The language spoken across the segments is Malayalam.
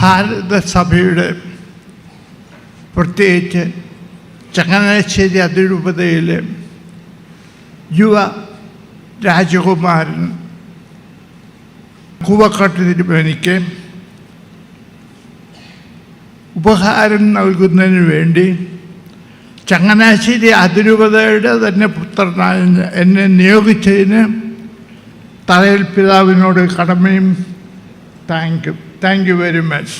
ഭാരതസഭയുടെ പ്രത്യേകിച്ച് ചങ്ങനാശ്ശേരി അതിരൂപതയിലെ യുവ രാജകുമാരൻ കൂവക്കാട്ട് തിരുമേനിക്ക് ഉപഹാരം നൽകുന്നതിന് വേണ്ടി ചങ്ങനാശ്ശേരി അതിരൂപതയുടെ തന്നെ പുത്രനായ എന്നെ നിയോഗിച്ചതിന് തലയിൽ പിതാവിനോട് കടമയും thank you thank you very much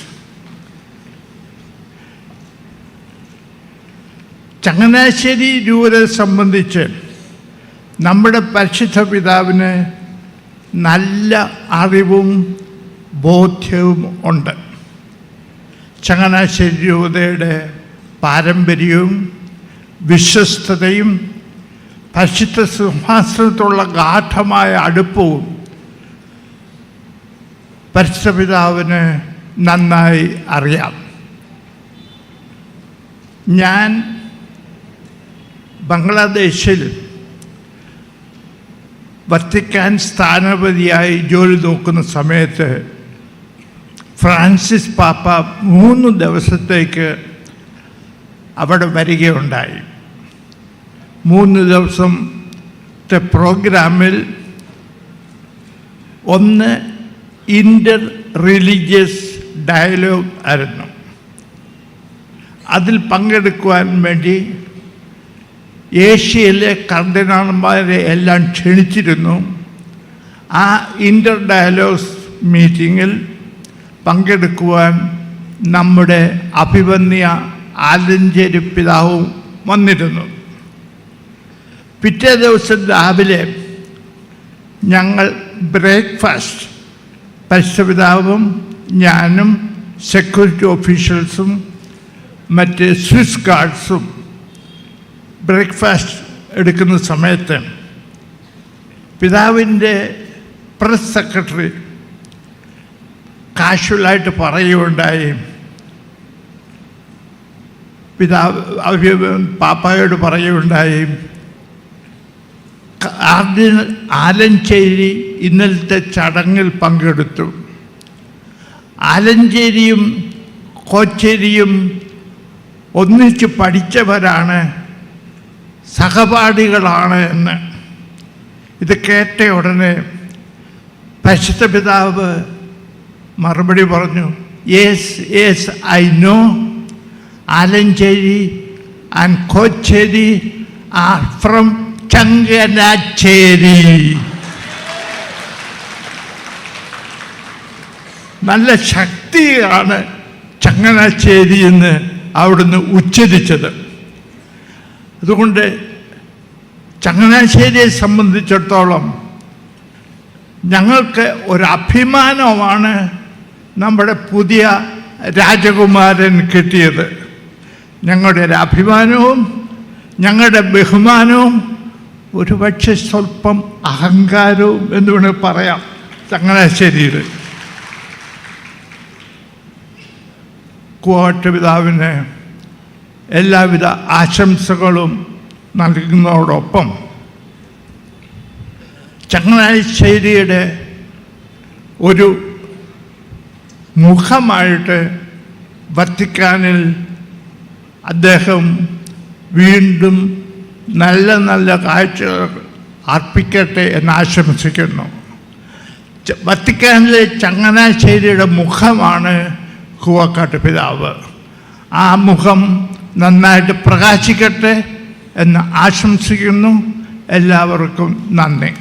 Changanassery രൂപരെ സംബന്ധിച്ച് നമ്മുടെ പരിശുദ്ധ പിതാവിന് നല്ല അറിവും ബോധ്യവും ഉണ്ട്. ചങ്ങനാശ്ശേരി രൂപതയുടെ പാരമ്പര്യവും വിശ്വസ്തതയും പരിശുദ്ധ സിംഹാസനത്തുള്ള ഗാഠമായ അടുപ്പവും പരിശുദ്ധ പിതാവിന് നന്നായി അറിയാം. ഞാൻ ബംഗ്ലാദേശിൽ വത്തിക്കാൻ സ്ഥാനപതിയായി ജോലി നോക്കുന്ന സമയത്ത് ഫ്രാൻസിസ് പാപ്പ മൂന്ന് ദിവസത്തേക്ക് അവിടെ വരികയുണ്ടായി. മൂന്ന് ദിവസത്തെ പ്രോഗ്രാമിൽ ഒന്ന് ഇന്റർ റിലീജിയസ് ഡയലോഗ് ആയിരുന്നു. അതിൽ പങ്കെടുക്കുവാൻ വേണ്ടി ഏഷ്യയിലെ കർദിനാളന്മാരെ എല്ലാം ക്ഷണിച്ചിരുന്നു. ആ ഇന്റർ ഡയലോഗ്സ് മീറ്റിങ്ങിൽ പങ്കെടുക്കുവാൻ നമ്മുടെ അഭിവന്യ ആലഞ്ചേരി പിതാവും വന്നിരുന്നു. പിറ്റേ ദിവസം രാവിലെ ഞങ്ങൾ ബ്രേക്ക്ഫാസ്റ്റ് പരിശുപിതാവും ഞാനും സെക്യൂരിറ്റി ഓഫീഷ്യൽസും മറ്റ് സ്വിസ് ഗാർഡ്സും ബ്രേക്ക്ഫാസ്റ്റ് എടുക്കുന്ന സമയത്ത് പിതാവിന്റെ പ്രസ് സെക്രട്ടറി കാഷ്വലായിട്ട് പറയുകയുണ്ടായി. പിതാവ് പാപ്പായോട് പറയുകയുണ്ടായി. കാർഡിനൽ ആലഞ്ചേരി ഇന്നലത്തെ ചടങ്ങിൽ പങ്കെടുത്തു. ആലഞ്ചേരിയും കോച്ചേരിയും ഒന്നിച്ച് പഠിച്ചവരാണ് സഹപാഠികളാണ് എന്ന്. ഇത് കേട്ട ഉടനെ പരിശുദ്ധ പിതാവ് മറുപടി പറഞ്ഞു yes yes I know Alencherry and Kocherry are from Changanassery. നല്ല ശക്തിയാണ് ചങ്ങനാശ്ശേരി എന്ന് അവിടുന്ന് ഉച്ചരിച്ചത്. അതുകൊണ്ട് ചങ്ങനാശ്ശേരിയെ സംബന്ധിച്ചിടത്തോളം ഞങ്ങൾക്ക് ഒരു അഭിമാനമാണ് നമ്മുടെ പുതിയ രാജകുമാരൻ കിട്ടിയത്. ഞങ്ങളുടെ ഒരു അഭിമാനവും ഞങ്ങളുടെ ബഹുമാനവും ഒരുപക്ഷെ സ്വല്പം അഹങ്കാരവും എന്ന് വേണമെങ്കിൽ പറയാം. ചങ്ങനാശ്ശേരിയിൽ കൂവാട്ട് പിതാവിന് എല്ലാവിധ ആശംസകളും നൽകുന്നതോടൊപ്പം ചങ്ങനാശ്ശേരിയുടെ ഒരു മുഖമായിട്ട് വത്തിക്കാനിൽ അദ്ദേഹം വീണ്ടും നല്ല നല്ല കാഴ്ചകൾ അർപ്പിക്കട്ടെ എന്ന് ആശംസിക്കുന്നു. വത്തിക്കാനിലെ ചങ്ങനാശ്ശേരിയുടെ മുഖമാണ് കൂവക്കാട്ട് പിതാവ്. ആ മുഖം നന്നായിട്ട് പ്രകാശിക്കട്ടെ എന്ന് ആശംസിക്കുന്നു. എല്ലാവർക്കും നന്ദി.